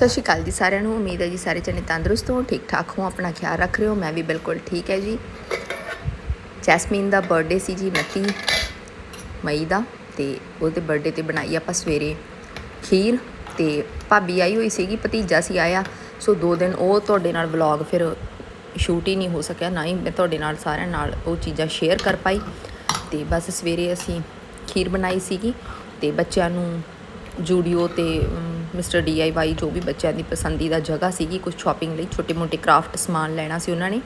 ਸਤਿ ਸ਼੍ਰੀ ਅਕਾਲ ਜੀ ਸਾਰਿਆਂ ਨੂੰ। ਉਮੀਦ ਹੈ ਜੀ ਸਾਰੇ ਜਣੇ ਤੰਦਰੁਸਤ ਹੋ, ਠੀਕ ਠਾਕ ਹੋ, ਆਪਣਾ ਖਿਆਲ ਰੱਖ ਰਹੇ ਹੋ। ਮੈਂ ਵੀ ਬਿਲਕੁਲ ਠੀਕ ਹੈ ਜੀ। ਜੈਸਮੀਨ ਦਾ ਬਰਥਡੇ ਸੀ ਜੀ 29 ਮਈ ਦਾ ਤੇ ਉਹਦੇ ਬਰਥਡੇ ਤੇ ਬਣਾਈ ਆਪਾਂ ਸਵੇਰੇ ਖੀਰ ਤੇ ਭਾਬੀ ਆਈ ਹੋਈ ਸੀਗੀ, ਭਤੀਜਾ ਸੀ ਆਇਆ। ਸੋ ਦੋ ਦਿਨ ਉਹ ਤੁਹਾਡੇ ਨਾਲ ਵਲੌਗ ਫਿਰ ਸ਼ੂਟ ਹੀ ਨਹੀਂ ਹੋ ਸਕਿਆ, ਨਾ ਹੀ ਮੈਂ ਤੁਹਾਡੇ ਨਾਲ ਸਾਰਿਆਂ ਨਾਲ ਉਹ ਚੀਜ਼ਾਂ ਸ਼ੇਅਰ ਕਰ ਪਾਈ। ਤੇ ਬਸ ਸਵੇਰੇ ਅਸੀਂ ਖੀਰ ਬਣਾਈ ਸੀਗੀ ਤੇ ਬੱਚਿਆਂ ਨੂੰ ਜੂਡੀਓ ਤੇ ਮਿਸਟਰ ਡੀਆਈਵਾਈ ਜੋ ਵੀ ਬੱਚਿਆਂ ਦੀ ਪਸੰਦੀਦਾ ਜਗ੍ਹਾ ਸੀਗੀ ਕੁਝ ਸ਼ਾਪਿੰਗ ਲਈ ਛੋਟੇ ਮੋਟੇ ਕਰਾਫਟ ਸਮਾਨ ਲੈਣਾ ਸੀ ਉਹਨਾਂ ਨੇ।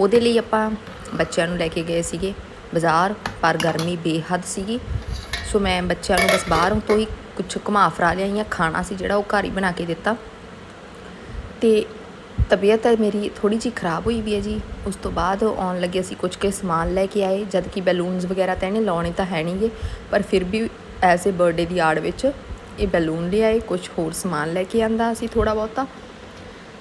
ਉਹਦੇ ਲਈ ਆਪਾਂ ਬੱਚਿਆਂ ਨੂੰ ਲੈ ਕੇ ਗਏ ਸੀਗੇ। ਬਾਜ਼ਾਰ ਪਰ ਗਰਮੀ ਬੇਹੱਦ ਸੀਗੀ। ਸੋ ਮੈਂ ਬੱਚਿਆਂ ਨੂੰ ਬਸ ਬਾਹਰੋਂ ਤੋਂ ਹੀ ਕੁਝ ਘੁਮਾ ਫਰਾ ਲਿਆਈਆਂ ਖਾਣਾ ਸੀ ਜਿਹੜਾ ਉਹ ਘਰ ਹੀ ਬਣਾ ਕੇ ਦਿੱਤਾ। ਤੇ ਤਬੀਅਤ ਮੇਰੀ ਥੋੜੀ ਜਿਹੀ ਖਰਾਬ ਹੋਈ ਵੀ ਹੈ ਜੀ। ਉਸ ਤੋਂ ਬਾਅਦ ਆਉਣ ਲੱਗੇ ਅਸੀਂ ਕੁਝ ਕੇ ਸਮਾਨ ਲੈ ਕੇ ਆਏ, ਜਦ ਕਿ ਬੈਲੂਨਸ ਵਗੈਰਾ ਤਾਂ ਇਹਨੇ ਲਾਉਣੇ ਤਾਂ ਹੈ ਨਹੀਂਗੇ ਪਰ ਫਿਰ ਵੀ ਐਸੇ ਬਰਥਡੇ ਦੀ ਆੜ ਵਿੱਚ ਇਹ ਬੈਲੂਨ ਲਿਆਏ ਕੁਝ ਹੋਰ ਸਮਾਨ ਲੈ ਕੇ ਆਂਦਾ ਅਸੀਂ ਥੋੜਾ ਬਹੁਤਾ।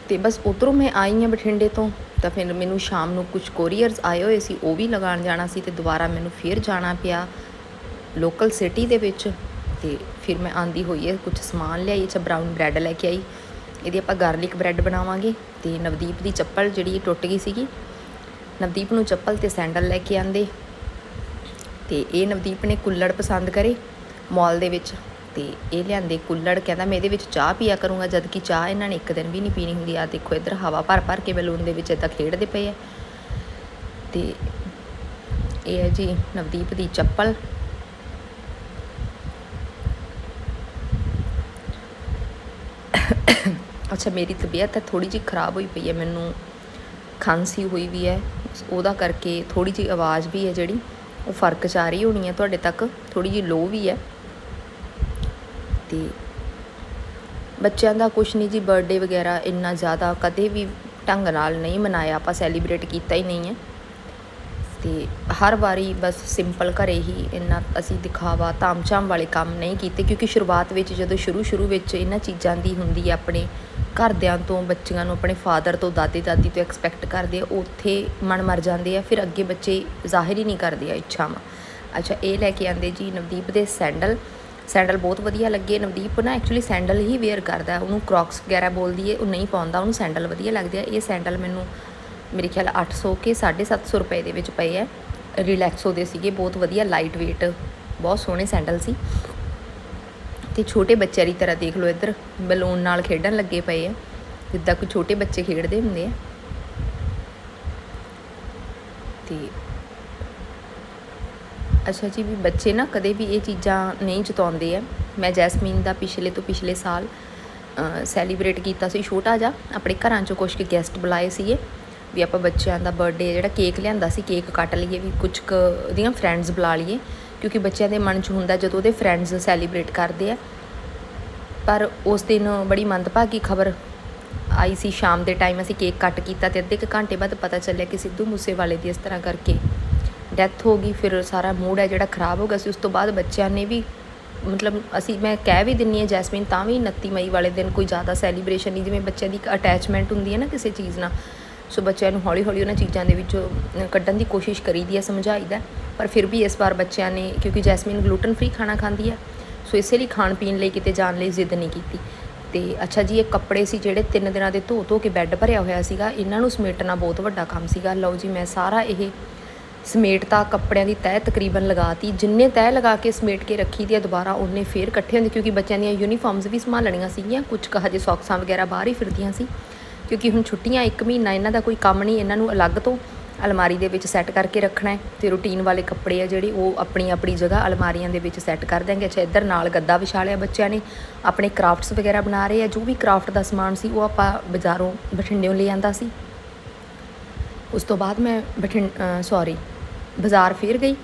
ਤੇ ਬਸ ਉਧਰੋਂ ਮੈਂ ਆਈ ਹਾਂ ਬਠਿੰਡੇ ਤੋਂ, ਤਾਂ ਫਿਰ ਮੈਨੂੰ ਸ਼ਾਮ ਨੂੰ ਕੁਝ ਕੋਰੀਅਰਸ ਆਏ ਹੋਏ ਸੀ, ਉਹ ਵੀ ਲਗਾਉਣ ਜਾਣਾ ਸੀ ਤੇ ਦੁਬਾਰਾ ਮੈਨੂੰ ਫਿਰ ਜਾਣਾ ਪਿਆ ਲੋਕਲ ਸਿਟੀ ਦੇ ਵਿੱਚ। ਤੇ ਫਿਰ ਮੈਂ ਆਂਦੀ ਹੋਈ ਹੈ ਕੁਝ ਸਮਾਨ ਲਿਆਈ ਚ ਬਰਾਊਨ ਬ੍ਰੈਡ ਲੈ ਕੇ ਆਈ। ਇਹਦੀ ਆਪਾਂ ਗਾਰਲਿਕ ਬ੍ਰੈਡ ਬਣਾਵਾਂਗੇ ਤੇ ਨਵਦੀਪ ਦੀ ਚੱਪਲ ਜਿਹੜੀ ਟੁੱਟ ਗਈ ਸੀਗੀ, ਨਵਦੀਪ ਨੂੰ ਚੱਪਲ ਤੇ ਸੈਂਡਲ ਲੈ ਕੇ ਆਂਦੇ। ਤੇ ਇਹ ਨਵਦੀਪ ਨੇ ਕੁੱਲੜ ਪਸੰਦ ਕਰੇ ਮਾਲ ਦੇ ਵਿੱਚ। ਤੇ ਇਹ ਲਿਆਂਦੇ ਕੁੱਲੜ, ਕਹਿੰਦਾ ਮੈਂ ਇਹਦੇ ਵਿੱਚ ਚਾਹ ਪੀਆ ਕਰੂੰਗਾ ਜਦ ਕਿ ਚਾਹ ਇਹਨਾਂ ਨੇ ਇੱਕ ਦਿਨ ਵੀ ਨਹੀਂ ਪੀਣੀ ਹੁੰਦੀ। ਆ ਦੇਖੋ, ਇੱਧਰ ਹਵਾ ਭਰ ਭਰ ਕੇ ਬਲੂਨ ਦੇ ਵਿੱਚ ਇਦਾਂ ਖੇਡਦੇ ਪਏ ਆ। ਤੇ ਇਹ ਹੈ ਜੀ ਨਵਦੀਪ ਦੀ ਚੱਪਲ। ਅੱਛਾ, ਮੇਰੀ ਤਬੀਅਤ ਹੈ ਥੋੜੀ ਜਿਹੀ ਖਰਾਬ ਹੋਈ ਪਈ ਹੈ, ਮੈਨੂੰ ਖਾਂਸੀ ਹੋਈ ਵੀ ਹੈ। ਉਹਦਾ ਕਰਕੇ ਥੋੜੀ ਜਿਹੀ ਆਵਾਜ਼ ਵੀ ਹੈ ਜਿਹੜੀ, ਉਹ ਫ਼ਰਕ ਚ ਆ ਰਹੀ ਹੋਣੀ ਹੈ, ਤੁਹਾਡੇ ਤੱਕ ਥੋੜੀ ਜਿਹੀ ਲੋ ਵੀ ਹੈ। ਤੇ ਬੱਚਿਆਂ ਦਾ ਕੁਛ ਨਹੀਂ ਜੀ ਬਰਥਡੇ ਵਗੈਰਾ ਇੰਨਾ ਜ਼ਿਆਦਾ ਕਦੇ ਵੀ ਢੰਗ ਨਾਲ ਨਹੀਂ ਮਨਾਇਆ, ਆਪਾਂ ਸੈਲੀਬ੍ਰੇਟ ਕੀਤਾ ਹੀ ਨਹੀਂ ਹੈ। ਤੇ ਹਰ ਵਾਰੀ ਬਸ ਸਿੰਪਲ ਘਰੇ ਹੀ ਇੰਨਾ ਅਸੀਂ ਦਿਖਾਵਾ ਤਾਮਝਾਮ ਵਾਲੇ ਕੰਮ ਨਹੀਂ ਕੀਤੇ, ਕਿਉਂਕਿ ਸ਼ੁਰੂਆਤ ਵਿੱਚ ਜਦੋਂ ਸ਼ੁਰੂ ਸ਼ੁਰੂ ਵਿੱਚ ਇਹਨਾਂ ਚੀਜ਼ਾਂ ਦੀ ਹੁੰਦੀ ਹੈ, ਆਪਣੇ ਘਰਦਿਆਂ ਤੋਂ, ਬੱਚਿਆਂ ਨੂੰ, ਆਪਣੇ ਫਾਦਰ ਤੋਂ ਦਾਦੇ ਦਾਦੀ ਤੋਂ ਐਕਸਪੈਕਟ ਕਰਦੇ ਆ, ਉੱਥੇ ਮਨ ਮਰ ਜਾਂਦੇ ਆ, ਫਿਰ ਅੱਗੇ ਬੱਚੇ ਜ਼ਾਹਿਰ ਹੀ ਨਹੀਂ ਕਰਦੇ ਆ ਇੱਛਾਵਾਂ। ਅੱਛਾ, ਇਹ ਲੈ ਕੇ ਆਂਦੇ ਜੀ ਨਵਦੀਪ ਦੇ ਸੈਂਡਲ। ਸੈਂਡਲ ਬਹੁਤ ਵਧੀਆ ਲੱਗੇ। ਨਵਦੀਪ ਨਾ ਐਕਚੁਅਲੀ ਸੈਂਡਲ ਹੀ ਵੇਅਰ ਕਰਦਾ। ਉਹਨੂੰ ਕ੍ਰੌਕਸ ਵਗੈਰਾ ਬੋਲਦੀ ਏ, ਉਹ ਨਹੀਂ ਪਾਉਂਦਾ। ਉਹਨੂੰ ਸੈਂਡਲ ਵਧੀਆ ਲੱਗਦੇ ਆ। ਇਹ ਸੈਂਡਲ ਮੈਨੂੰ ਮੇਰੇ ਖਿਆਲ 800 ਕੇ 750 ਰੁਪਏ ਦੇ ਵਿੱਚ ਪਏ ਆ। ਰਿਲੈਕਸੋ ਦੇ ਸੀਗੇ। ਬਹੁਤ ਵਧੀਆ ਲਾਈਟ weight ਬਹੁਤ ਸੋਹਣੇ ਸੈਂਡਲ ਸੀ। ਤੇ ਛੋਟੇ ਬੱਚਿਆਂ ਦੀ ਤਰ੍ਹਾਂ ਦੇਖ ਲਓ ਇੱਧਰ। ਬਲੂਨ ਨਾਲ ਖੇਡਣ ਲੱਗੇ ਪਏ ਆ। ਜਿੱਦਾਂ ਕੋਈ ਛੋਟੇ ਬੱਚੇ ਖੇਡਦੇ ਹੁੰਦੇ ਆ। ਤੇ ਅੱਛਾ ਜੀ, ਵੀ ਬੱਚੇ ਨਾ ਕਦੇ ਵੀ ਇਹ ਚੀਜ਼ਾਂ ਨਹੀਂ ਜਤਾਉਂਦੇ ਆ। ਮੈਂ ਜੈਸਮੀਨ ਦਾ ਪਿਛਲੇ ਤੋਂ ਪਿਛਲੇ ਸਾਲ ਸੈਲੀਬ੍ਰੇਟ ਕੀਤਾ ਸੀ ਛੋਟਾ ਜਿਹਾ। ਆਪਣੇ ਘਰਾਂ 'ਚੋਂ ਕੁਝ ਕੁ ਗੈਸਟ ਬੁਲਾਏ ਸੀਗੇ, ਵੀ ਆਪਾਂ ਬੱਚਿਆਂ ਦਾ ਬਰਥਡੇ ਜਿਹੜਾ ਕੇਕ ਲਿਆਂਦਾ ਸੀ ਕੇਕ ਕੱਟ ਲਈਏ, ਵੀ ਕੁਝ ਕੁ ਉਹਦੀਆਂ ਫਰੈਂਡਸ ਬੁਲਾ ਲਈਏ। ਕਿਉਂਕਿ ਬੱਚਿਆਂ ਦੇ ਮਨ 'ਚ ਹੁੰਦਾ ਜਦੋਂ ਉਹਦੇ ਫਰੈਂਡਸ ਸੈਲੀਬ੍ਰੇਟ ਕਰਦੇ ਆ। ਪਰ ਉਸ ਦਿਨ ਬੜੀ ਮੰਦਭਾਗੀ ਖਬਰ ਆਈ ਸੀ, ਸ਼ਾਮ ਦੇ ਟਾਈਮ ਅਸੀਂ ਕੇਕ ਕੱਟ ਕੀਤਾ ਤੇ ਅੱਧੇ ਕੁ ਘੰਟੇ ਬਾਅਦ ਪਤਾ ਚੱਲਿਆ ਕਿ ਸਿੱਧੂ ਮੂਸੇਵਾਲੇ ਦੀ ਇਸ ਤਰ੍ਹਾਂ ਕਰਕੇ ਡੈਥ ਹੋ ਗਈ, ਫਿਰ ਸਾਰਾ ਮੂਡ ਹੈ ਜਿਹੜਾ ਖਰਾਬ ਹੋ ਗਿਆ ਸੀ, ਉਸ ਤੋਂ ਬਾਅਦ ਬੱਚਿਆਂ ਨੇ ਵੀ ਮਤਲਬ ਅਸੀਂ, ਮੈਂ ਕਹਿ ਵੀ ਦਿੰਨੀ ਆ ਜੈਸਮੀਨ, ਤਾਂ ਵੀ 29 ਮਈ ਵਾਲੇ ਦਿਨ ਕੋਈ ਜ਼ਿਆਦਾ ਸੈਲੀਬ੍ਰੇਸ਼ਨ ਨਹੀਂ, ਜਿਵੇਂ ਬੱਚਿਆਂ ਦੀ ਇੱਕ ਅਟੈਚਮੈਂਟ ਹੁੰਦੀ ਹੈ ਨਾ ਕਿਸੇ ਚੀਜ਼ ਨਾਲ। ਸੋ ਬੱਚਿਆਂ ਨੂੰ ਹੌਲੀ ਹੌਲੀ ਉਹਨਾਂ ਚੀਜ਼ਾਂ ਦੇ ਵਿੱਚੋਂ ਕੱਢਣ ਦੀ ਕੋਸ਼ਿਸ਼ ਕਰੀਦੀ ਹੈ, ਸਮਝਾਈਦਾ ਪਰ ਫਿਰ ਵੀ ਇਸ ਵਾਰ ਬੱਚਿਆਂ ਨੇ, ਕਿਉਂਕਿ ਜੈਸਮੀਨ ਗਲੂਟਨ ਫ੍ਰੀ ਖਾਣਾ ਖਾਂਦੀ ਹੈ, ਸੋ ਇਸੇ ਲਈ ਖਾਣ ਪੀਣ ਲਈ ਕਿਤੇ ਜਾਣ ਲਈ ਜ਼ਿੱਦ ਨਹੀਂ ਕੀਤੀ। ਤੇ ਅੱਛਾ ਜੀ, ਇਹ ਕੱਪੜੇ ਸੀ ਜਿਹੜੇ ਤਿੰਨ ਦਿਨਾਂ ਦੇ ਧੋ ਧੋ ਕੇ ਬੈੱਡ ਭਰਿਆ ਹੋਇਆ ਸੀਗਾ, ਇਹਨਾਂ ਨੂੰ ਸਮੇਟਣਾ ਬਹੁਤ ਵੱਡਾ ਕੰਮ ਸੀਗਾ। ਲਓ ਜੀ, ਮੈਂ ਸਾਰਾ ਇਹ ਸਮੇਟਤਾ ਕੱਪੜਿਆਂ ਦੀ ਤਹਿ ਤਕਰੀਬਨ ਲਗਾਤੀ। ਜਿੰਨੇ ਤਹਿ ਲਗਾ ਕੇ ਸਮੇਟ ਕੇ ਰੱਖੀ ਦੀ ਆ, ਦੁਬਾਰਾ ਉਹਨੇ ਫੇਰ ਇਕੱਠੇ ਹੁੰਦੇ, ਕਿਉਂਕਿ ਬੱਚਿਆਂ ਦੀਆਂ ਯੂਨੀਫਾਰਮਸ ਵੀ ਸੰਭਾਲਣੀਆਂ ਸੀਗੀਆਂ। ਕੁਝ ਕੁ ਹਜੇ ਸੌਕਸਾਂ ਵਗੈਰਾ ਬਾਹਰ ਹੀ ਫਿਰਦੀਆਂ ਸੀ। ਕਿਉਂਕਿ ਹੁਣ ਛੁੱਟੀਆਂ 1 ਮਹੀਨਾ, ਇਹਨਾਂ ਦਾ ਕੋਈ ਕੰਮ ਨਹੀਂ, ਇਹਨਾਂ ਨੂੰ ਅਲੱਗ ਤੋਂ ਅਲਮਾਰੀ ਦੇ ਵਿੱਚ ਸੈੱਟ ਕਰਕੇ ਰੱਖਣਾ ਹੈ। ਤੇ ਰੂਟੀਨ ਵਾਲੇ ਕੱਪੜੇ ਆ ਜਿਹੜੇ, ਉਹ ਆਪਣੀ ਆਪਣੀ ਜਗ੍ਹਾ ਅਲਮਾਰੀਆਂ ਦੇ ਵਿੱਚ ਸੈੱਟ ਕਰ ਦਾਂਗੇ ਅੱਛਾ, ਇੱਧਰ ਨਾਲ ਗੱਦਾ ਵਿਛਾ ਲਿਆ ਬੱਚਿਆਂ ਨੇ, ਆਪਣੇ ਕਰਾਫਟਸ ਵਗੈਰਾ ਬਣਾ ਰਹੇ ਆ। ਜੋ ਵੀ ਕਰਾਫਟ ਦਾ ਸਮਾਨ ਸੀ, ਉਹ ਆਪਾਂ ਬਾਜ਼ਾਰੋਂ ਬਠਿੰਡਿਓਂ ਲੈ ਆਂਦਾ ਸੀ। ਉਸ ਤੋਂ ਬਾਅਦ ਮੈਂ ਬਠਿੰਡ ਸੌਰੀ ਬਾਜ਼ਾਰ ਫੇਰ ਗਈ।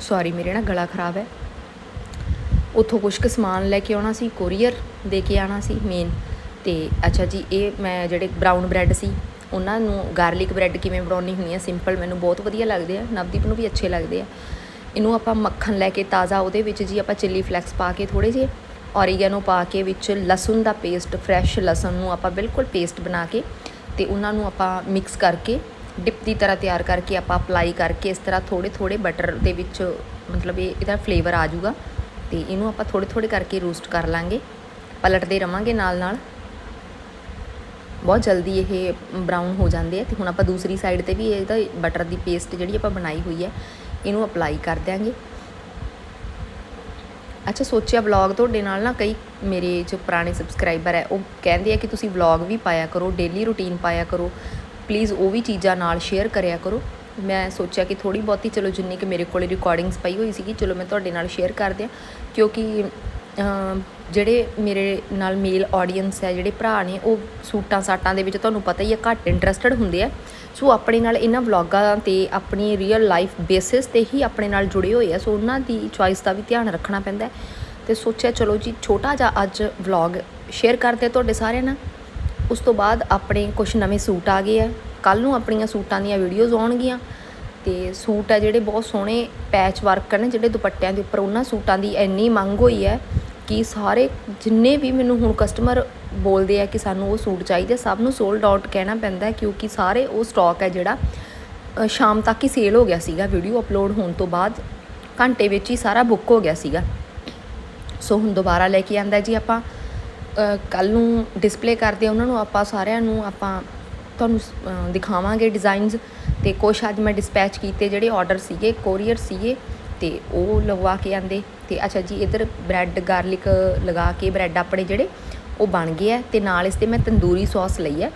ਸੌਰੀ ਮੇਰੇ ਨਾ ਗਲਾ ਖਰਾਬ ਹੈ। ਉੱਥੋਂ ਕੁਝ ਕੁ ਸਮਾਨ ਲੈ ਕੇ ਆਉਣਾ ਸੀ ਕੋਰੀਅਰ ਦੇ ਕੇ ਆਣਾ ਸੀ ਮੇਨ ਤੇ ਅੱਛਾ ਜੀ, ਇਹ ਮੈਂ ਜਿਹੜੇ ਬਰਾਊਨ ਬ੍ਰੈਡ ਸੀ, ਉਹਨਾਂ ਨੂੰ ਗਾਰਲਿਕ ਬ੍ਰੈਡ ਕਿਵੇਂ ਬਣਾਉਣੀ ਹੁੰਦੀ ਹੈ ਸਿੰਪਲ ਮੈਨੂੰ ਬਹੁਤ ਵਧੀਆ ਲੱਗਦੇ ਆ, ਨਵਦੀਪ ਨੂੰ ਵੀ ਅੱਛੇ ਲੱਗਦੇ ਆ। ਇਹਨੂੰ ਆਪਾਂ ਮੱਖਣ ਲੈ ਕੇ ਤਾਜ਼ਾ ਉਹਦੇ ਵਿੱਚ ਜੀ ਆਪਾਂ ਚਿੱਲੀ ਫਲੈਕਸ ਪਾ ਕੇ ਥੋੜੇ ਜਿਹੇ ਔਰੀਗੈਨੋ ਪਾ ਕੇ ਵਿੱਚ ਲਸਣ ਦਾ ਪੇਸਟ ਫਰੈਸ਼ ਲਸਣ ਨੂੰ ਆਪਾਂ ਬਿਲਕੁਲ ਪੇਸਟ ਬਣਾ ਕੇ ਤੇ ਉਹਨਾਂ ਨੂੰ ਆਪਾਂ ਮਿਕਸ ਕਰਕੇ ਡਿਪ ਦੀ ਤਰ੍ਹਾਂ ਤਿਆਰ ਕਰਕੇ ਆਪਾਂ ਅਪਲਾਈ ਕਰਕੇ ਇਸ ਤਰ੍ਹਾਂ ਥੋੜੇ ਥੋੜੇ ਬਟਰ ਦੇ ਵਿੱਚ, ਮਤਲਬ ਇਹ, ਇਹਦਾ ਫਲੇਵਰ ਆ ਜਾਊਗਾ। ਤੇ ਇਹਨੂੰ ਆਪਾਂ ਥੋੜੇ ਥੋੜੇ ਕਰਕੇ ਰੋਸਟ ਕਰ ਲਾਂਗੇ। ਪਲਟਦੇ ਰਵਾਂਗੇ ਨਾਲ ਨਾਲ। ਬਹੁਤ ਜਲਦੀ ਇਹ ਬਰਾਊਨ ਹੋ ਜਾਂਦੇ ਆ। ਤੇ ਹੁਣ ਆਪਾਂ ਦੂਸਰੀ ਸਾਈਡ ਤੇ ਵੀ ਇਹਦਾ ਬਟਰ ਦੀ ਪੇਸਟ ਜਿਹੜੀ ਆਪਾਂ ਬਣਾਈ ਹੋਈ ਹੈ, ਇਹਨੂੰ ਅਪਲਾਈ ਕਰ ਦਿਆਂਗੇ। ਅੱਛਾ, ਸੋਚਿਆ ਵਲੌਗ ਤੁਹਾਡੇ ਨਾਲ ਨਾ, ਕਈ ਮੇਰੇ ਜੋ ਪੁਰਾਣੇ ਸਬਸਕ੍ਰਾਈਬਰ ਹੈ, ਉਹ ਕਹਿੰਦੇ ਆ ਕਿ ਤੁਸੀਂ ਵਲੌਗ ਵੀ ਪਾਇਆ ਕਰੋ ਡੇਲੀ ਰੂਟੀਨ ਪਾਇਆ ਕਰੋ। ਪਲੀਜ਼ ਉਹ ਵੀ ਚੀਜ਼ਾਂ ਨਾਲ ਸ਼ੇਅਰ ਕਰਿਆ ਕਰੋ। ਮੈਂ ਸੋਚਿਆ ਕਿ ਥੋੜੀ ਬਹੁਤੀ ਚਲੋ ਜਿੰਨੀ ਕਿ ਮੇਰੇ ਕੋਲੇ ਰਿਕਾਰਡਿੰਗਸ ਪਈ ਹੋਈ ਸੀਗੀ, ਚਲੋ ਮੈਂ ਤੁਹਾਡੇ ਨਾਲ ਸ਼ੇਅਰ ਕਰ ਦਿਆਂ। ਕਿਉਂਕਿ ਜਿਹੜੇ ਮੇਰੇ ਨਾਲ ਮੇਲ ਆਡੀਅנס ਹੈ, ਜਿਹੜੇ ਭਰਾ ਨੇ, ਉਹ ਸੂਟਾਂ ਸਾਟਾਂ ਦੇ ਵਿੱਚ ਤੁਹਾਨੂੰ ਪਤਾ ਹੀ ਹੈ ਘੱਟ ਇੰਟਰਸਟਡ ਹੁੰਦੇ ਆ। ਸੋ ਆਪਣੇ ਨਾਲ ਇਹਨਾਂ ਵਲੌਗਾਂ ਤੇ ਆਪਣੀ ਰੀਅਲ ਲਾਈਫ ਬੇਸਿਸ ਤੇ ਹੀ ਆਪਣੇ ਨਾਲ ਜੁੜੇ ਹੋਏ ਆ। ਸੋ ਉਹਨਾਂ ਦੀ ਚੁਆਇਸ ਦਾ ਵੀ ਧਿਆਨ ਰੱਖਣਾ ਪੈਂਦਾ ਹੈ। ਤੇ ਸੋਚਿਆ ਚਲੋ ਜੀ, ਛੋਟਾ ਜਿਹਾ ਅੱਜ ਵਲੌਗ ਸ਼ੇਅਰ ਕਰਦੇ ਆ ਤੁਹਾਡੇ ਸਾਰਿਆਂ ਨਾਲ। ਉਸ ਤੋਂ ਬਾਅਦ ਆਪਣੇ ਕੁਝ ਨਵੇਂ ਸੂਟ ਆ ਗਏ ਆ। ਕੱਲ ਨੂੰ ਆਪਣੀਆਂ ਸੂਟਾਂ ਦੀਆਂ ਵੀਡੀਓਜ਼ ਆਉਣਗੀਆਂ। ਤੇ ਸੂਟ ਆ ਜਿਹੜੇ ਬਹੁਤ ਸੋਹਣੇ ਪੈਚ ਵਰਕ ਨੇ ਜਿਹੜੇ ਦੁਪੱਟਿਆਂ ਦੇ ਉੱਪਰ ਉਹਨਾਂ ਸੂਟਾਂ ਦੀ ਇੰਨੀ ਮੰਗ ਹੋਈ ਹੈ ਕਿ ਸਾਰੇ ਜਿੰਨੇ ਵੀ ਮੈਨੂੰ ਹੁਣ ਕਸਟਮਰ ਬੋਲਦੇ ਆ ਕਿ ਸਾਨੂੰ ਉਹ ਸੂਟ ਚਾਹੀਦੇ, ਸਭ ਨੂੰ ਸੋਲਡ ਆਊਟ ਕਹਿਣਾ ਪੈਂਦਾ ਕਿਉਂਕਿ ਸਾਰੇ ਉਹ ਸਟਾਕ ਹੈ ਜਿਹੜਾ ਸ਼ਾਮ ਤੱਕ ਹੀ ਸੇਲ ਹੋ ਗਿਆ ਸੀਗਾ। ਵੀਡੀਓ ਅਪਲੋਡ ਹੋਣ ਤੋਂ ਬਾਅਦ ਘੰਟੇ ਵਿੱਚ ਹੀ ਸਾਰਾ ਬੁੱਕ ਹੋ ਗਿਆ ਸੀਗਾ। ਸੋ ਹੁਣ ਦੁਬਾਰਾ ਲੈ ਕੇ ਆਂਦਾ ਜੀ ਆਪਾਂ। ਕੱਲ ਨੂੰ ਡਿਸਪਲੇ ਕਰਦੇ ਉਹਨਾਂ ਨੂੰ ਆਪਾਂ ਸਾਰਿਆਂ ਨੂੰ ਆਪਾਂ ਤੁਹਾਨੂੰ ਦਿਖਾਵਾਂਗੇ ਡਿਜ਼ਾਈਨਸ ਤੇ ਕੁਛ ਅੱਜ ਮੈਂ ਡਿਸਪੈਚ ਕੀਤੇ ਜਿਹੜੇ ਆਰਡਰ ਸੀਗੇ ਕੋਰੀਅਰ ਸੀਗੇ ਤੇ ਉਹ ਲਗਵਾ ਕੇ ਆਂਦੇ ਤੇ ਅੱਛਾ ਜੀ, ਇਧਰ ਬ੍ਰੈਡ ਗਾਰਲਿਕ ਲਗਾ ਕੇ ਬ੍ਰੈਡ ਆਪਣੇ ਜਿਹੜੇ ਉਹ ਬਣ ਗਏ ਆ ਤੇ ਨਾਲ ਇਸ ਤੇ ਮੈਂ ਤੰਦੂਰੀ ਸੌਸ ਲਈ ਹੈ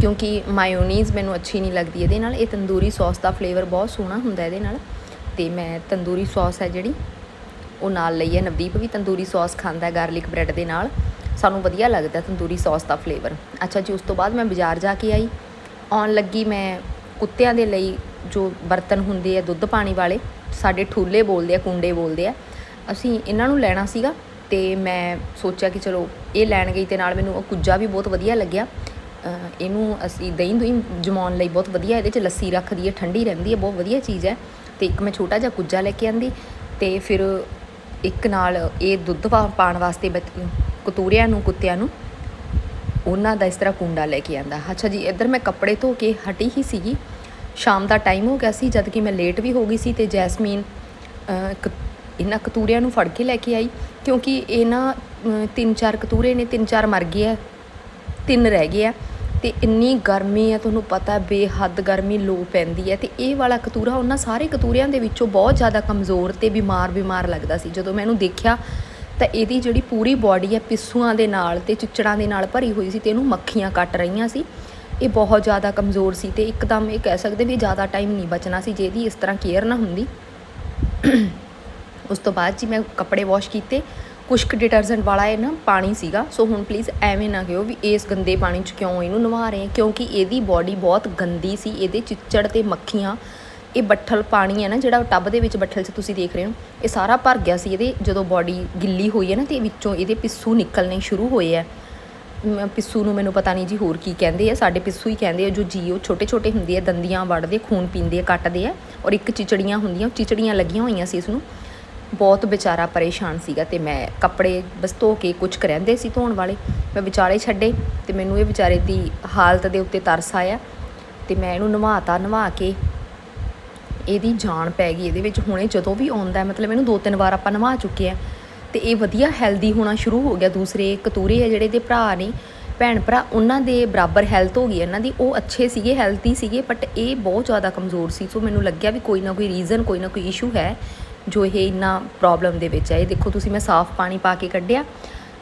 ਕਿਉਂਕਿ ਮਾਇਓਨੀਜ਼ ਮੈਨੂੰ ਅੱਛੀ ਨਹੀਂ ਲੱਗਦੀ ਇਹਦੇ ਨਾਲ, ਇਹ ਤੰਦੂਰੀ ਸੌਸ ਦਾ ਫਲੇਵਰ ਬਹੁਤ ਸੋਹਣਾ ਹੁੰਦਾ ਇਹਦੇ ਨਾਲ ਤੇ ਮੈਂ ਤੰਦੂਰੀ ਸੌਸ ਹੈ ਜਿਹੜੀ ਉਹ ਨਾਲ ਲਈ ਹੈ। ਨਵਦੀਪ ਵੀ ਤੰਦੂਰੀ ਸੌਸ ਖਾਂਦਾ ਹੈ ਗਾਰਲਿਕ ਬ੍ਰੈਡ ਦੇ ਨਾਲ। ਸਾਨੂੰ ਵਧੀਆ ਲੱਗਦਾ ਤੰਦੂਰੀ ਸੌਸ ਦਾ ਫਲੇਵਰ। ਅੱਛਾ ਜੀ, ਉਸ ਤੋਂ ਬਾਅਦ ਮੈਂ ਬਾਜ਼ਾਰ ਜਾ ਕੇ ਆਈ। ਆਉਣ ਲੱਗੀ ਮੈਂ ਕੁੱਤਿਆਂ ਦੇ ਲਈ ਜੋ ਬਰਤਨ ਹੁੰਦੇ ਆ ਦੁੱਧ ਪਾਣੀ ਵਾਲੇ, ਸਾਡੇ ਠੂਲੇ ਬੋਲਦੇ ਆ, ਕੁੰਡੇ ਬੋਲਦੇ ਆ। ਅਸੀਂ ਇਹਨਾਂ ਨੂੰ ਲੈਣਾ ਸੀਗਾ ਤੇ ਮੈਂ ਸੋਚਿਆ ਕਿ ਚਲੋ ਇਹ ਲੈਣ ਗਈ ਤੇ ਨਾਲ ਮੈਨੂੰ ਉਹ ਕੁੱਜਾ ਵੀ ਬਹੁਤ ਵਧੀਆ ਲੱਗਿਆ। ਇਹਨੂੰ ਅਸੀਂ ਦਹੀਂ ਦੁਹੀਂ ਜਮਾਉਣ ਲਈ ਬਹੁਤ ਵਧੀਆ, ਇਹਦੇ 'ਚ ਲੱਸੀ ਰੱਖਦੀ ਹੈ, ਠੰਡੀ ਰਹਿੰਦੀ ਹੈ, ਬਹੁਤ ਵਧੀਆ ਚੀਜ਼ ਹੈ। ਤੇ ਇੱਕ ਮੈਂ ਛੋਟਾ ਜਿਹਾ ਕੁੱਜਾ ਲੈ ਕੇ ਆਂਦੀ ਤੇ ਫਿਰ ਇੱਕ ਨਾਲ ਇਹ ਦੁੱਧ ਪਾ- ਪਾਉਣ ਵਾਸਤੇ ਬੱਚ- ਕਤੂਰਿਆਂ ਨੂੰ ਕੁੱਤਿਆਂ ਨੂੰ ਉਹਨਾਂ ਦਾ ਇਸ ਤਰ੍ਹਾਂ ਕੁੰਡਾ ਲੈ ਕੇ ਆਂਦਾ। ਅੱਛਾ ਜੀ ਇੱਧਰ ਮੈਂ ਕੱਪੜੇ ਧੋ ਕੇ ਹਟੀ ਹੀ ਸੀਗੀ। ਸ਼ਾਮ ਦਾ ਟਾਈਮ ਹੋ ਗਿਆ ਸੀ ਜਦ ਕਿ ਮੈਂ ਲੇਟ ਵੀ ਹੋ ਗਈ ਸੀ ਤੇ ਜੈਸਮੀਨ ਕ- ਇਹਨਾਂ ਕਤੂਰਿਆਂ ਨੂੰ ਫੜ ਕੇ ਲੈ ਕੇ ਆਈ ਕਿਉਂਕਿ ਇਹਨਾਂ ਅਹ, ਤਿੰਨ ਚਾਰ ਕਤੂਰੇ ਨੇ ਤਿੰਨ ਚਾਰ ਮਰ ਗਏ ਆ ਤਿੰਨ ਰਹਿ ਗਏ ਆ। ਤੇ ਇੰਨੀ ਗਰਮੀ ਹੈ ਤੁਹਾਨੂੰ ਪਤਾ ਹੈ ਬੇਹੱਦ ਗਰਮੀ ਲੋ ਪੈਂਦੀ ਹੈ ਤੇ ਇਹ ਵਾਲਾ ਕਤੂਰਾ ਉਹਨਾਂ ਸਾਰੇ ਕਤੂਰਿਆਂ ਦੇ ਵਿੱਚੋਂ ਬਹੁਤ ਜ਼ਿਆਦਾ ਕਮਜ਼ੋਰ ਤੇ ਬਿਮਾਰ ਬਿਮਾਰ ਲੱਗਦਾ ਸੀ। ਜਦੋਂ ਮੈਂ ਇਹਨੂੰ ਦੇਖਿਆ ਤਾਂ ਇਹਦੀ ਜਿਹੜੀ ਪੂਰੀ ਬਾਡੀ ਹੈ ਪਿੱਸੂਆਂ ਦੇ ਨਾਲ ਤੇ ਚਿੱਚੜਾਂ ਦੇ ਨਾਲ ਭਰੀ ਹੋਈ ਸੀ ਤੇ ਇਹਨੂੰ ਮੱਖੀਆਂ ਕੱਟ ਰਹੀਆਂ ਸੀ। ਇਹ ਬਹੁਤ ਜ਼ਿਆਦਾ ਕਮਜ਼ੋਰ ਸੀ ਤੇ ਇੱਕਦਮ ਇਹ ਕਹਿ ਸਕਦੇ ਵੀ ਜ਼ਿਆਦਾ ਟਾਈਮ ਨਹੀਂ ਬਚਣਾ ਸੀ, ਜੇ ਇਹਦੀ ਇਸ ਤਰ੍ਹਾਂ ਕੇਅਰ ਨਾ ਹੁੰਦੀ। ਉਸ ਤੋਂ ਬਾਅਦ ਜੀ ਮੈਂ ਕੱਪੜੇ ਵਾਸ਼ ਕੀਤੇ। ਕੁਸ਼ਕ ਡਿਟਰਜੈਂਟ ਵਾਲਾ ਇਹ ਨਾ ਪਾਣੀ ਸੀਗਾ। ਸੋ ਹੁਣ ਪਲੀਜ਼ ਐਵੇਂ ਨਾ ਕਿਹੋ ਵੀ ਇਸ ਗੰਦੇ ਪਾਣੀ 'ਚ ਕਿਉਂ ਇਹਨੂੰ ਨਵਾ ਰਹੇ ਕਿਉਂਕਿ ਇਹਦੀ ਬਾਡੀ ਬਹੁਤ ਗੰਦੀ ਸੀ। ਇਹਦੇ ਚਿੱਚੜ ਤੇ ਮੱਖੀਆਂ, ਇਹ ਬੱਠਲ ਪਾਣੀ ਹੈ ਨਾ ਜਿਹੜਾ ਟੱਬ ਦੇ ਵਿੱਚ ਬੱਠਲ 'ਚ ਤੁਸੀਂ ਦੇਖ ਰਹੇ ਹੋ, ਇਹ ਸਾਰਾ ਭਰ ਗਿਆ ਸੀ ਇਹਦੇ। ਜਦੋਂ ਬਾਡੀ ਗਿੱਲੀ ਹੋਈ ਹੈ ਨਾ ਤੇ ਵਿੱਚੋਂ ਇਹਦੇ ਪਿੱਸੂ ਨਿਕਲਣੇ ਸ਼ੁਰੂ ਹੋਏ ਆ ਮ- ਪਿੱਸੂ ਨੂੰ ਮੈਨੂੰ ਪਤਾ ਨਹੀਂ ਜੀ ਹੋਰ ਕੀ ਕਹਿੰਦੇ ਆ। ਸਾਡੇ ਪਿੱਸੂ ਹੀ ਕਹਿੰਦੇ ਆ, ਜੋ ਜੀਓ ਛੋਟੇ ਛੋਟੇ ਹੁੰਦੇ ਆ, ਦੰਦੀਆਂ ਵੜਦੇ, ਖੂਨ ਪੀਂਦੇ ਆ, ਕੱਟਦੇ ਆ ਔਰ ਇੱਕ ਚਿਚੜੀਆਂ ਹੁੰਦੀਆਂ, ਉਹ ਚਿਚੜੀਆਂ ਲੱਗੀਆਂ ਹੋਈਆਂ ਸੀ ਇਸ ਨੂੰ। ਬਹੁਤ ਵਿਚਾਰਾ ਪਰੇਸ਼ਾਨ ਸੀਗਾ ਤੇ ਮੈਂ ਕੱਪੜੇ ਬਸ ਧੋ ਕੇ ਕੁਝ ਰਹਿੰਦੇ ਸੀ ਧੋਣ ਵਾਲੇ। ਮੈਂ ਵਿਚਾਲੇ ਛੱਡੇ ਤੇ ਮੈਨੂੰ ਇਹ ਵਿਚਾਰੇ ਦੀ ਹਾਲਤ ਦੇ ਉੱਤੇ ਤਰਸ ਆਇਆ ਤੇ ਮੈਂ ਇਹਨੂੰ ਨਵਾਤਾ, ਨਵਾ ਕੇ ਇਹਦੀ ਜਾਨ ਪੈ ਗਈ ਇਹਦੇ ਵਿੱਚ। ਹੁਣੇ ਜਦੋਂ ਵੀ ਆਉਂਦਾ, ਮਤਲਬ ਇਹਨੂੰ ਦੋ ਤਿੰਨ ਵਾਰ ਆਪਾਂ ਨਵਾ ਚੁੱਕੇ ਆ ਤੇ ਇਹ ਵਧੀਆ ਹੈਲਦੀ ਹੋਣਾ ਸ਼ੁਰੂ ਹੋ ਗਿਆ। ਦੂਸਰੇ ਕਤੂਰੇ ਆ ਜਿਹੜੇ ਦੇ ਭਰਾ ਨੇ ਭੈਣ ਭਰਾ ਉਹਨਾਂ ਦੇ ਬਰਾਬਰ ਹੈਲਥ ਹੋ ਗਈ ਇਹਨਾਂ ਦੀ ਉਹ ਅੱਛੇ ਸੀਗੇ ਹੈਲਥੀ ਸੀਗੇ ਬਟ ਇਹ ਬਹੁਤ ਜ਼ਿਆਦਾ ਕਮਜ਼ੋਰ ਸੀ। ਸੋ ਮੈਨੂੰ ਲੱਗਿਆ ਵੀ ਕੋਈ ਨਾ ਕੋਈ ਰੀਜ਼ਨ ਕੋਈ ਨਾ ਕੋਈ ਇਸ਼ੂ ਹੈ। ਜੋ ਇਹ ਇੰਨਾ ਪ੍ਰੋਬਲਮ ਦੇ ਵਿੱਚ ਹੈ, ਇਹ ਦੇਖੋ ਤੁਸੀਂ ਮੈਂ ਸਾਫ਼ ਪਾਣੀ ਪਾ ਕੇ ਕੱਢਿਆ,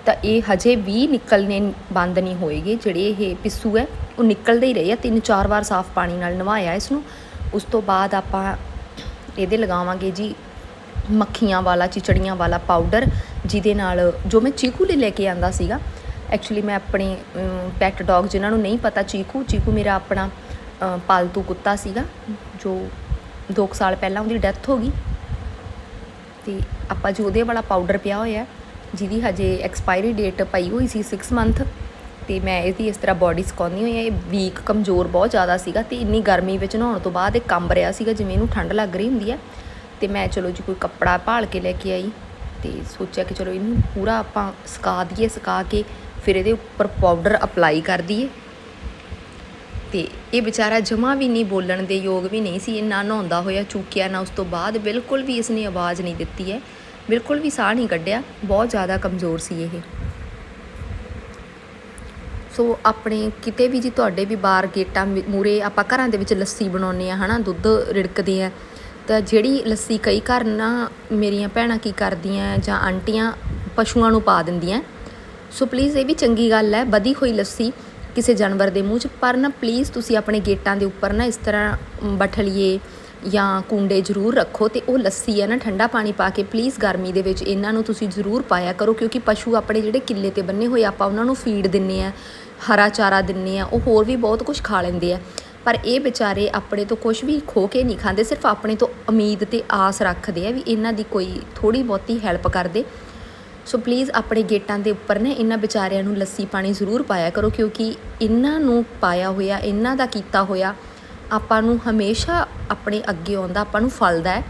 ਤਾਂ ਇਹ ਹਜੇ ਵੀ ਨਿਕਲਨੇ ਬੰਦ ਨਹੀਂ ਹੋਏਗੇ, ਜਿਹੜੇ ਇਹ ਪਿੱਸੂ ਹੈ, ਉਹ ਨਿਕਲਦੇ ਹੀ ਰਹੇ ਆ, ਤਿੰਨ ਚਾਰ ਵਾਰ ਸਾਫ਼ ਪਾਣੀ ਨਾਲ ਨਵਾਇਆ ਇਸ ਨੂੰ ਉਸ ਤੋਂ ਬਾਅਦ ਆਪਾਂ ਇਹਦੇ ਲਗਾਵਾਂਗੇ ਜੀ ਮੱਖੀਆਂ ਵਾਲਾ, ਚਿਚੜੀਆਂ ਵਾਲਾ ਪਾਊਡਰ ਜਿਹਦੇ ਨਾਲ ਜੋ ਮੈਂ ਚੀਕੂ ਲਈ ਲੈ ਕੇ ਆਂਦਾ ਸੀਗਾ ਐਕਚੁਅਲੀ ਮੈਂ ਆਪਣੇ ਪੈਟ ਡੌਗ ਜਿਨ੍ਹਾਂ ਨੂੰ ਨਹੀਂ ਪਤਾ ਚੀਕੂ ਚੀਕੂ ਮੇਰਾ ਆਪਣਾ ਪਾਲਤੂ ਕੁੱਤਾ ਸੀਗਾ, ਜੋ 2 ਸਾਲ ਪਹਿਲਾਂ ਉਹਦੀ ਡੈਥ ਹੋ ਗਈ। ਤੇ ਆਪਾਂ ਜੀ ਉਹਦੇ ਵਾਲਾ ਪਾਊਡਰ ਪਿਆ ਹੋਇਆ, ਜਿਹਦੀ ਹਜੇ ਐਕਸਪਾਇਰੀ ਡੇਟ ਪਈ ਹੋਈ ਸੀ 6 ਮੰਥ ਤੇ ਮੈਂ ਇਹਦੀ ਇਸ ਤਰ੍ਹਾਂ ਬਾਡੀ ਸੁਕਾਉਂਦੀ ਹੋਈ ਹਾਂ। ਇਹ ਵੀਕ ਕਮਜ਼ੋਰ ਬਹੁਤ ਜ਼ਿਆਦਾ ਸੀਗਾ ਤੇ ਇੰਨੀ ਗਰਮੀ ਵਿੱਚ ਨਹਾਉਣ ਤੋਂ ਬਾਅਦ ਇਹ ਕੰਬ ਰਿਹਾ ਸੀਗਾ, ਜਿਵੇਂ ਇਹਨੂੰ ਠੰਡ ਲੱਗ ਰਹੀ ਹੁੰਦੀ ਹੈ। ਤੇ ਮੈਂ ਚਲੋ ਜੀ ਕੋਈ ਕੱਪੜਾ ਭਾਲ ਕੇ ਲੈ ਕੇ ਆਈ ਤੇ ਸੋਚਿਆ ਕਿ ਚਲੋ ਇਹਨੂੰ ਪੂਰਾ ਆਪਾਂ ਸੁਕਾ ਦਈਏ ਸੁਕਾ ਕੇ ਫਿਰ ਇਹਦੇ ਉੱਪਰ ਪਾਊਡਰ ਅਪਲਾਈ ਕਰ ਦਈਏ। ਤੇ ਇਹ ਵਿਚਾਰਾ ਜਮਾ ਵੀ ਨਹੀਂ ਬੋਲਣ ਦੇ ਯੋਗ ਵੀ ਨਹੀਂ ਸੀ, ਇੰਨਾ ਨਹਾਉਂਦਾ ਹੋਇਆ, ਚੁੱਕਿਆ ਨਾ, ਉਸ ਤੋਂ ਬਾਅਦ ਬਿਲਕੁਲ ਵੀ ਇਸਨੇ ਆਵਾਜ਼ ਨਹੀਂ ਦਿੱਤੀ ਹੈ। ਬਿਲਕੁਲ ਵੀ ਸਾਹ ਨਹੀਂ ਕੱਢਿਆ, ਬਹੁਤ ਜ਼ਿਆਦਾ ਕਮਜ਼ੋਰ ਸੀ ਇਹ। ਸੋ ਆਪਣੇ ਕਿਤੇ ਵੀ ਜੀ ਤੁਹਾਡੇ ਵੀ ਬਾਹਰ ਗੇਟਾਂ ਮੂਰੇ ਆਪਾਂ ਘਰਾਂ ਦੇ ਵਿੱਚ ਲੱਸੀ ਬਣਾਉਂਦੇ ਆ ਹਨਾ, ਦੁੱਧ ਰਿੜਕਦੇ ਆ, ਤਾਂ ਜਿਹੜੀ ਲੱਸੀ ਕਈ ਘਰ ਨਾ ਮੇਰੀਆਂ ਭੈਣਾਂ ਕੀ ਕਰਦੀਆਂ ਜਾਂ ਆਂਟੀਆਂ ਪਸ਼ੂਆਂ ਨੂੰ ਪਾ ਦਿੰਦੀਆਂ। ਸੋ ਪਲੀਜ਼ ਇਹ ਵੀ ਚੰਗੀ ਗੱਲ ਹੈ, ਵਧੀ ਹੋਈ ਲੱਸੀ ਕਿਸੇ ਜਾਨਵਰ ਦੇ ਮੂੰਹ 'ਚ, ਪਰ ਨਾ ਪਲੀਜ਼ ਤੁਸੀਂ ਆਪਣੇ ਗੇਟਾਂ ਦੇ ਉੱਪਰ ਨਾ ਇਸ ਤਰ੍ਹਾਂ ਬਠਲੀਏ ਜਾਂ ਕੁੰਡੇ ਜ਼ਰੂਰ ਰੱਖੋ ਤੇ ਉਹ ਲੱਸੀ ਹੈ ਨਾ, ਠੰਡਾ ਪਾਣੀ ਪਾ ਕੇ ਪਲੀਜ਼ ਗਰਮੀ ਦੇ ਵਿੱਚ ਇਹਨਾਂ ਨੂੰ ਤੁਸੀਂ ਜ਼ਰੂਰ ਪਾਇਆ ਕਰੋ, ਕਿਉਂਕਿ ਪਸ਼ੂ ਆਪਣੇ ਜਿਹੜੇ ਕਿੱਲੇ ਤੇ ਬੰਨੇ ਹੋਏ ਆਪਾਂ ਉਹਨਾਂ ਨੂੰ ਫੀਡ ਦਿੰਨੇ ਆ, ਹਰਾ ਚਾਰਾ ਦਿੰਨੇ ਆ, ਉਹ ਹੋਰ ਵੀ ਬਹੁਤ ਕੁਝ ਖਾ ਲੈਂਦੇ ਆ। ਪਰ ਇਹ ਵਿਚਾਰੇ ਆਪਣੇ ਤੋਂ ਕੁਝ ਵੀ ਖੋ ਕੇ ਨਹੀਂ ਖਾਂਦੇ, ਸਿਰਫ ਆਪਣੇ ਤੋਂ ਉਮੀਦ ਤੇ ਆਸ ਰੱਖਦੇ ਆ ਵੀ ਇਹਨਾਂ ਦੀ ਕੋਈ ਥੋੜੀ ਬਹੁਤੀ ਹੈਲਪ ਕਰਦੇ। ਸੋ ਪਲੀਜ਼ ਆਪਣੇ ਗੇਟਾਂ ਦੇ ਉੱਪਰ ਨੇ ਇਹਨਾਂ ਵਿਚਾਰਿਆਂ ਨੂੰ ਲੱਸੀ ਪਾਣੀ ਜ਼ਰੂਰ ਪਾਇਆ ਕਰੋ, ਕਿਉਂਕਿ ਇਹਨਾਂ ਨੂੰ ਪਾਇਆ ਹੋਇਆ, ਇਹਨਾਂ ਦਾ ਕੀਤਾ ਹੋਇਆ, ਆਪਾਂ ਨੂੰ ਹਮੇਸ਼ਾ ਆਪਣੇ ਅੱਗੇ ਆਉਂਦਾ, ਆਪਾਂ ਨੂੰ ਫਲਦਾ ਹੈ।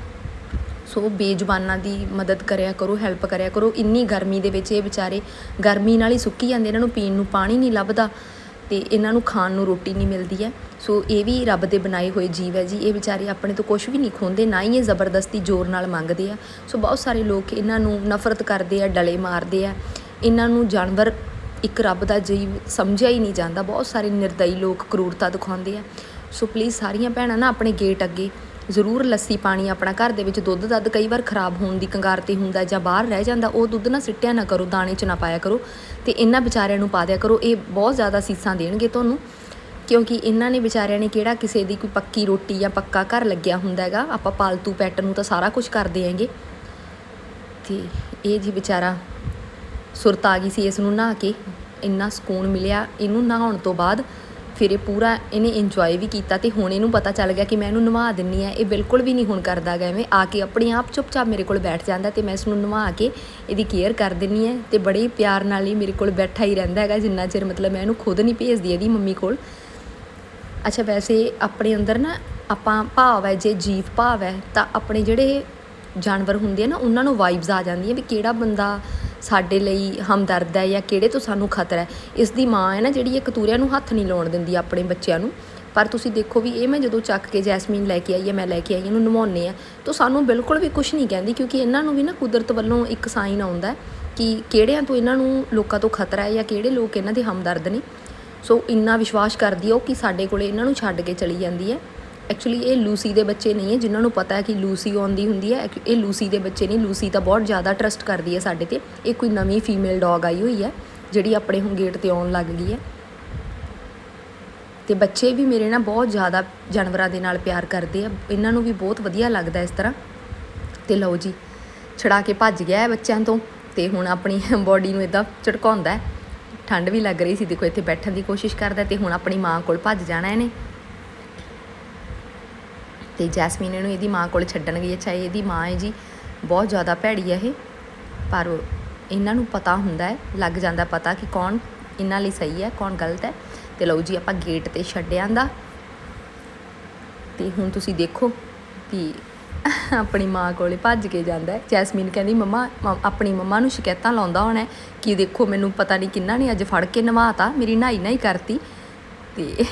ਸੋ ਬੇਜ਼ੁਬਾਨਾਂ ਦੀ ਮਦਦ ਕਰਿਆ ਕਰੋ ਹੈਲਪ ਕਰਿਆ ਕਰੋ। ਇੰਨੀ ਗਰਮੀ ਦੇ ਵਿੱਚ ਇਹ ਵਿਚਾਰੇ ਗਰਮੀ ਨਾਲ ਹੀ ਸੁੱਕੀ ਜਾਂਦੇ, ਇਹਨਾਂ ਨੂੰ ਪੀਣ ਨੂੰ ਪਾਣੀ ਨਹੀਂ ਲੱਭਦਾ। ਤੇ ਇਹਨਾਂ ਨੂੰ ਖਾਣ ਨੂੰ ਰੋਟੀ ਨਹੀਂ ਮਿਲਦੀ ਹੈ। ਸੋ ਇਹ ਵੀ ਰੱਬ ਦੇ ਬਣਾਏ ਹੋਏ ਜੀਵ ਹੈ ਜੀ। ਇਹ ਵਿਚਾਰੇ ਆਪਣੇ ਤੋਂ ਕੁਝ ਵੀ ਨਹੀਂ ਖੋਂਦੇ ਨਾ ਹੀ ਇਹ ਜ਼ਬਰਦਸਤੀ ਜ਼ੋਰ ਨਾਲ ਮੰਗਦੇ ਆ। ਸੋ ਬਹੁਤ ਸਾਰੇ ਲੋਕ ਇਹਨਾਂ ਨੂੰ ਨਫ਼ਰਤ ਕਰਦੇ ਆ, ਡਲੇ ਮਾਰਦੇ ਆ। ਇਹਨਾਂ ਨੂੰ ਜਾਨਵਰ ਇੱਕ ਰੱਬ ਦਾ ਜੀਵ ਸਮਝਿਆ ਹੀ ਨਹੀਂ ਜਾਂਦਾ। ਬਹੁਤ ਸਾਰੇ ਨਿਰਦਈ ਲੋਕ ਕਰੂਰਤਾ ਦਿਖਾਉਂਦੇ ਆ। ਸੋ ਪਲੀਜ਼ ਸਾਰੀਆਂ ਭੈਣਾਂ ਨਾ ਆਪਣੇ ਗੇਟ ਅੱਗੇ ਜ਼ਰੂਰ ਲੱਸੀ ਪਾਣੀ ਆਪਣਾ ਘਰ ਦੇ ਵਿੱਚ ਦੁੱਧ ਦੱਧ ਕਈ ਵਾਰ ਖਰਾਬ ਹੋਣ ਦੀ ਕੰਗਾਰ ਤੇ ਹੁੰਦਾ, ਜਾਂ ਬਾਹਰ ਰਹਿ ਜਾਂਦਾ, ਉਹ ਦੁੱਧ ਨਾ ਸਿੱਟਿਆ ਨਾ ਕਰੋ, ਦਾਣੇ 'ਚ ਨਾ ਪਾਇਆ ਕਰੋ, ਤੇ ਇਹਨਾਂ ਵਿਚਾਰਿਆਂ ਨੂੰ ਪਾ ਦਿਆ ਕਰੋ। ਇਹ ਬਹੁਤ ਜ਼ਿਆਦਾ ਸੀਸਾਂ ਦੇਣਗੇ ਤੁਹਾਨੂੰ, ਕਿਉਂਕਿ ਇਹਨਾਂ ਨੇ ਵਿਚਾਰਿਆਂ ਨੇ ਕਿਹੜਾ ਕਿਸੇ ਦੀ ਕੋਈ ਪੱਕੀ ਰੋਟੀ ਜਾਂ ਪੱਕਾ ਘਰ ਲੱਗਿਆ ਹੁੰਦਾ ਹੈਗਾ। ਆਪਾਂ ਪਾਲਤੂ ਪੈਟ ਨੂੰ ਤਾਂ ਸਾਰਾ ਕੁਝ ਕਰਦੇ ਆਂਗੇ ਤੇ ਇਹ ਜੀ ਵਿਚਾਰਾ ਸੁਰਤ ਆ ਗਈ ਸੀ, ਇਸ ਨੂੰ ਨਹਾ ਕੇ, ਇੰਨਾ ਸਕੂਨ ਮਿਲਿਆ, ਇਹਨੂੰ ਨਹਾਉਣ ਤੋਂ ਬਾਅਦ ਫਿਰ ਇਹ ਪੂਰਾ ਇਹਨੇ ਇੰਜੋਏ ਵੀ ਕੀਤਾ ਤੇ ਹੁਣ ਇਹਨੂੰ ਪਤਾ ਚੱਲ ਗਿਆ ਕਿ ਮੈਂ ਇਹਨੂੰ ਨਵਾ ਦਿੰਨੀ ਆ। ਇਹ ਬਿਲਕੁਲ ਵੀ ਨਹੀਂ ਹੁਣ ਕਰਦਾ ਗਾ ਐਵੇਂ। ਆ ਕੇ ਆਪਣੇ ਆਪ ਚੁੱਪਚਾਪ ਮੇਰੇ ਕੋਲ ਬੈਠ ਜਾਂਦਾ ਤੇ ਮੈਂ ਇਸ ਨੂੰ ਨਵਾ ਕੇ ਇਹਦੀ ਕੇਅਰ ਕਰ ਦਿੰਨੀ ਆ ਤੇ ਬੜੇ ਹੀ ਪਿਆਰ ਨਾਲ ਹੀ ਮੇਰੇ ਕੋਲ ਬੈਠਾ ਹੀ ਰਹਿੰਦਾ ਹੈਗਾ, ਜਿੰਨਾ ਚਿਰ ਮਤਲਬ ਮੈਂ ਇਹਨੂੰ ਖੁਦ ਨਹੀਂ ਭੇਜਦੀ ਇਹਦੀ ਮੰਮੀ ਕੋਲ। ਅੱਛਾ, ਵੈਸੇ ਆਪਣੇ ਅੰਦਰ ਨਾ ਆਪਾਂ ਭਾਵ ਹੈ, ਜੇ ਜੀਵ ਭਾਵ ਹੈ, ਤਾਂ ਆਪਣੇ ਜਿਹੜੇ ਜਾਨਵਰ ਹੁੰਦੇ ਆ ਨਾ, ਉਹਨਾਂ ਨੂੰ ਵਾਈਬਸ ਆ ਜਾਂਦੀਆਂ ਵੀ ਕਿਹੜਾ ਬੰਦਾ ਸਾਡੇ ਲਈ ਹਮਦਰਦ ਹੈ ਜਾਂ ਕਿਹੜੇ ਤੋਂ ਸਾਨੂੰ ਖਤਰਾ ਹੈ। ਇਸ ਦੀ ਮਾਂ ਹੈ ਨਾ ਜਿਹੜੀ ਇਹ ਕਤੂਰਿਆਂ ਨੂੰ ਹੱਥ ਨਹੀਂ ਲਾਉਣ ਦਿੰਦੀ ਆਪਣੇ ਬੱਚਿਆਂ ਨੂੰ। ਪਰ ਤੁਸੀਂ ਦੇਖੋ ਵੀ ਇਹ ਮੈਂ ਜਦੋਂ ਚੱਕ ਕੇ ਜੈਸਮੀਨ ਲੈ ਕੇ ਆਈ ਹੈ, ਮੈਂ ਲੈ ਕੇ ਆਈ ਇਹਨੂੰ ਨਵਾਉਣੇ ਆ ਤਾਂ ਸਾਨੂੰ ਬਿਲਕੁਲ ਵੀ ਕੁਝ ਨਹੀਂ ਕਹਿੰਦੀ ਕਿਉਂਕਿ ਇਹਨਾਂ ਨੂੰ ਵੀ ਨਾ ਕੁਦਰਤ ਵੱਲੋਂ ਇੱਕ ਸਾਈਨ ਆਉਂਦਾ ਕਿ ਕਿਹੜਿਆਂ ਤੋਂ ਇਹਨਾਂ ਨੂੰ ਲੋਕਾਂ ਤੋਂ ਖਤਰਾ ਹੈ ਜਾਂ ਕਿਹੜੇ ਲੋਕ ਇਹਨਾਂ ਦੇ ਹਮਦਰਦ ਨੇ। ਸੋ ਇੰਨਾ ਵਿਸ਼ਵਾਸ ਕਰਦੀ ਹੈ ਉਹ ਕਿ ਸਾਡੇ ਕੋਲੇ ਇਹਨਾਂ ਨੂੰ ਛੱਡ ਕੇ ਚਲੀ ਜਾਂਦੀ ਹੈ। ਐਕਚੁਅਲੀ ਇਹ ਲੂਸੀ ਦੇ ਬੱਚੇ ਨਹੀਂ ਹੈ, ਜਿਨ੍ਹਾਂ ਨੂੰ ਪਤਾ ਹੈ ਕਿ ਲੂਸੀ ਆਉਂਦੀ ਹੁੰਦੀ ਹੈ ਐਕ- ਇਹ ਲੂਸੀ ਦੇ ਬੱਚੇ ਨਹੀਂ ਲੂਸੀ ਤਾਂ ਬਹੁਤ ਜ਼ਿਆਦਾ ਟਰਸਟ ਕਰਦੀ ਹੈ ਸਾਡੇ ਤੇ। ਇਹ ਕੋਈ ਨਵੀਂ ਫੀਮੇਲ ਡੌਗ ਆਈ ਹੋਈ ਹੈ, ਜਿਹੜੀ ਆਪਣੇ ਹੁਣ ਗੇਟ ਤੇ ਆਉਣ ਲੱਗ ਗਈ ਹੈ। ਤੇ ਬੱਚੇ ਵੀ ਮੇਰੇ ਨਾਲ ਬਹੁਤ ਜ਼ਿਆਦਾ ਜਾਨਵਰਾਂ ਦੇ ਨਾਲ ਪਿਆਰ ਕਰਦੇ ਆ। ਇਹਨਾਂ ਨੂੰ ਵੀ ਬਹੁਤ ਵਧੀਆ ਲੱਗਦਾ ਇਸ ਤਰ੍ਹਾਂ। ਤੇ ਲਓ ਜੀ ਛੜਾ ਕੇ ਭੱਜ ਗਿਆ ਹੈ ਬੱਚਿਆਂ ਤੋਂ, ਤੇ ਹੁਣ ਆਪਣੀ ਬਾਡੀ ਨੂੰ ਇਦਾਂ ਝਟਕਾਉਂਦਾ ਹੈ। ਠੰਡ ਵੀ ਲੱਗ ਰਹੀ ਸੀ, ਦੇਖੋ ਇੱਥੇ ਬੈਠਣ ਦੀ ਕੋਸ਼ਿਸ਼ ਕਰਦਾ ਤੇ ਹੁਣ ਆਪਣੀ ਮਾਂ ਕੋਲ ਭੱਜ ਜਾਣਾ ਇਹਨੇ। ਤੇ ਜੈਸਮੀਨ ਇਹਨੂੰ ਇਹਦੀ ਮਾਂ ਕੋਲ ਛੱਡਣ ਗਈ ਹੈ, ਚਾਹੇ ਇਹਦੀ ਮਾਂ ਹੈ ਜੀ। ਬਹੁਤ ਜ਼ਿਆਦਾ ਭੈੜੀ ਹੈ ਇਹ। ਪਰ ਇਹਨਾਂ ਨੂੰ ਪਤਾ ਹੁੰਦਾ ਹੈ, ਲੱਗ ਜਾਂਦਾ ਪਤਾ ਕਿ ਕੌਣ ਇਹਨਾਂ ਲਈ ਸਹੀ ਹੈ, ਕੌਣ ਗਲਤ ਹੈ। ਤੇ ਲਓ ਜੀ, ਆਪਾਂ ਗੇਟ ਤੇ ਛੱਡਿਆਂ ਦਾ ਤੇ ਹੁਣ ਤੁਸੀਂ ਦੇਖੋ ਕਿ ਆਪਣੀ ਮਾਂ ਕੋਲੇ ਭੱਜ ਕੇ ਜਾਂਦਾ ਹੈ। ਜੈਸਮੀਨ ਕਹਿੰਦੀ, ਮੰਮਾ, ਮ- ਆਪਣੀ ਮੰਮਾ ਨੂੰ ਸ਼ਿਕਾਇਤਾਂ ਲਾਉਂਦਾ ਹੋਣਾ ਕਿ ਦੇਖੋ ਮੈਨੂੰ ਪਤਾ ਨਹੀਂ ਕਿੰਨਾ ਨੇ ਅੱਜ ਫੜ ਕੇ ਨਵਾਤਾ। ਮੇਰੀ ਨਹਾਈ ਨਹੀਂ ਕਰਤੀ। ਤੇ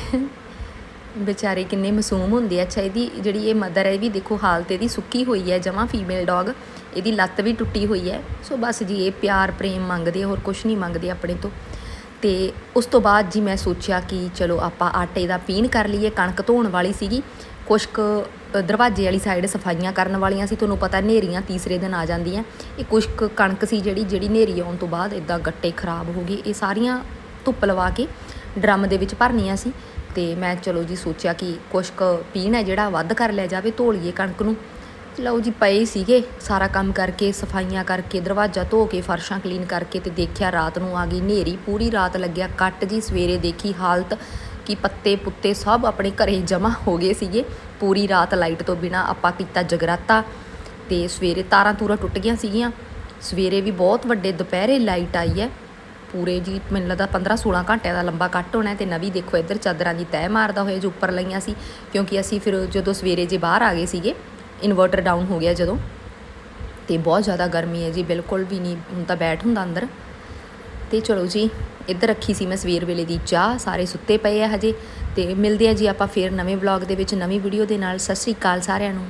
ਵਿਚਾਰੇ ਕਿੰਨੇ ਮਾਸੂਮ ਹੁੰਦੇ ਆ। ਅੱਛਾ, ਇਹਦੀ ਜਿਹੜੀ ਇਹ ਮਦਰ ਹੈ, ਇਹ ਵੀ ਦੇਖੋ ਹਾਲਤ ਇਹਦੀ ਸੁੱਕੀ ਹੋਈ ਹੈ, ਜਮਾ ਫੀਮੇਲ ਡੌਗ ਇਹਦੀ ਲੱਤ ਵੀ ਟੁੱਟੀ ਹੋਈ ਹੈ। ਸੋ ਬਸ ਜੀ, ਇਹ ਪਿਆਰ, ਪ੍ਰੇਮ ਮੰਗਦੇ ਹੋਰ ਕੁਝ ਨਹੀਂ ਮੰਗਦੇ ਆਪਣੇ ਤੋਂ। ਤੇ ਉਸ ਤੋਂ ਬਾਅਦ ਜੀ ਮੈਂ ਸੋਚਿਆ ਕਿ ਚਲੋ ਆਪਾਂ ਆਟੇ ਦਾ ਪੀਣ ਕਰ ਲਈਏ, ਕਣਕ ਧੋਣ ਵਾਲੀ ਸੀਗੀ। ਕੁਛ ਕੁ ਦਰਵਾਜ਼ੇ ਵਾਲੀ ਸਾਈਡ ਸਫਾਈਆਂ ਕਰਨ ਵਾਲੀਆਂ ਸੀ, ਤੁਹਾਨੂੰ ਪਤਾ ਨੇਰੀਆਂ ਤੀਸਰੇ ਦਿਨ ਆ ਜਾਂਦੀਆਂ। ਇਹ ਕੁਛ ਕੁ ਕਣਕ ਸੀ ਜਿਹੜੀ ਜਿਹੜੀ ਨੇਰੀ ਆਉਣ ਤੋਂ ਬਾਅਦ ਇਦਾਂ ਗੱਟੇ ਖਰਾਬ ਹੋ ਗਏ। ਇਹ ਸਾਰੀਆਂ ਧੁੱਪ ਲਵਾ ਕੇ ਡਰਮ ਦੇ ਵਿੱਚ ਭਰਨੀਆਂ ਸੀ। ਤੇ ਮੈਂ ਚਲੋ ਜੀ ਸੋਚਿਆ ਕਿ ਕੁਛ ਕੁ ਪੀਣ ਹੈ ਜਿਹੜਾ ਵੱਧ ਕਰ ਲਿਆ ਜਾਵੇ ਧੋ ਲਈਏ ਕਣਕ ਨੂੰ। ਲਓ ਜੀ ਪਏ ਸੀਗੇ, ਸਾਰਾ ਕੰਮ ਕਰਕੇ, ਸਫਾਈਆਂ ਕਰਕੇ, ਦਰਵਾਜ਼ਾ ਧੋ ਕੇ, ਫਰਸ਼ਾਂ ਕਲੀਨ ਕਰਕੇ ਤੇ ਦੇਖਿਆ ਰਾਤ ਨੂੰ ਆ ਗਈ ਹਨੇਰੀ, ਪੂਰੀ ਰਾਤ ਲੱਗਿਆ ਕੱਟ ਜੀ, ਸਵੇਰੇ ਦੇਖੀ ਹਾਲਤ ਕਿ ਪੱਤੇ ਪੁੱਤੇ ਸਭ ਆਪਣੇ ਘਰੇ ਜਮ੍ਹਾਂ ਹੋ ਗਏ ਸੀਗੇ। ਪੂਰੀ ਰਾਤ ਲਾਈਟ ਤੋਂ ਬਿਨਾ ਆਪਾਂ ਕੀਤਾ ਜਗਰਾਤਾ ਤੇ ਸਵੇਰੇ ਤਾਰਾਂ ਤੂਰਾਂ ਟੁੱਟ ਗਈਆਂ ਸੀਗੀਆਂ। ਸਵੇਰੇ ਵੀ ਬਹੁਤ ਵੱਡੇ ਦੁਪਹਿਰੇ ਲਾਈਟ ਆਈ ਹੈ। ਪੂਰੇ ਜੀ, ਮੈਨੂੰ ਲੱਗਦਾ 15 16 ਘੰਟਿਆਂ ਦਾ ਲੰਬਾ ਕੱਟ ਹੋਣਾ ਹੈ ਤੇ ਨਵੀਂ ਦੇਖੋ ਇੱਧਰ ਚਾਦਰਾਂ ਦੀ ਤਹਿ ਮਾਰਦਾ ਹੋਇਆ ਜੋ ਉੱਪਰ ਲਈਆਂ ਸੀ, ਕਿਉਂਕਿ ਅਸੀਂ ਫਿਰ ਜਦੋਂ ਸਵੇਰੇ ਜੇ ਬਾਹਰ ਆ ਗਏ ਸੀਗੇ ਇਨਵਰਟਰ ਡਾਊਨ ਹੋ ਗਿਆ ਜਦੋਂ, ਤੇ ਬਹੁਤ ਜ਼ਿਆਦਾ ਗਰਮੀ ਹੈ ਜੀ, ਬਿਲਕੁਲ ਵੀ ਨਹੀਂ, ਹੁਣ ਤਾਂ ਬੈਠ ਹੁੰਦਾ ਅੰਦਰ। ਤੇ ਚਲੋ ਜੀ, ਇੱਧਰ ਰੱਖੀ ਸੀ ਮੈਂ ਸਵੇਰ ਵੇਲੇ ਦੀ ਚਾਹ, ਸਾਰੇ ਸੁੱਤੇ ਪਏ ਆ ਹਜੇ, ਤੇ ਮਿਲਦੇ ਆ ਜੀ ਆਪਾਂ ਫੇਰ ਨਵੇਂ ਵਲੌਗ ਦੇ ਵਿੱਚ, ਨਵੀਂ ਵੀਡੀਓ ਦੇ ਨਾਲ, ਸਤਿ ਸ੍ਰੀ ਅਕਾਲ ਸਾਰਿਆਂ ਨੂੰ।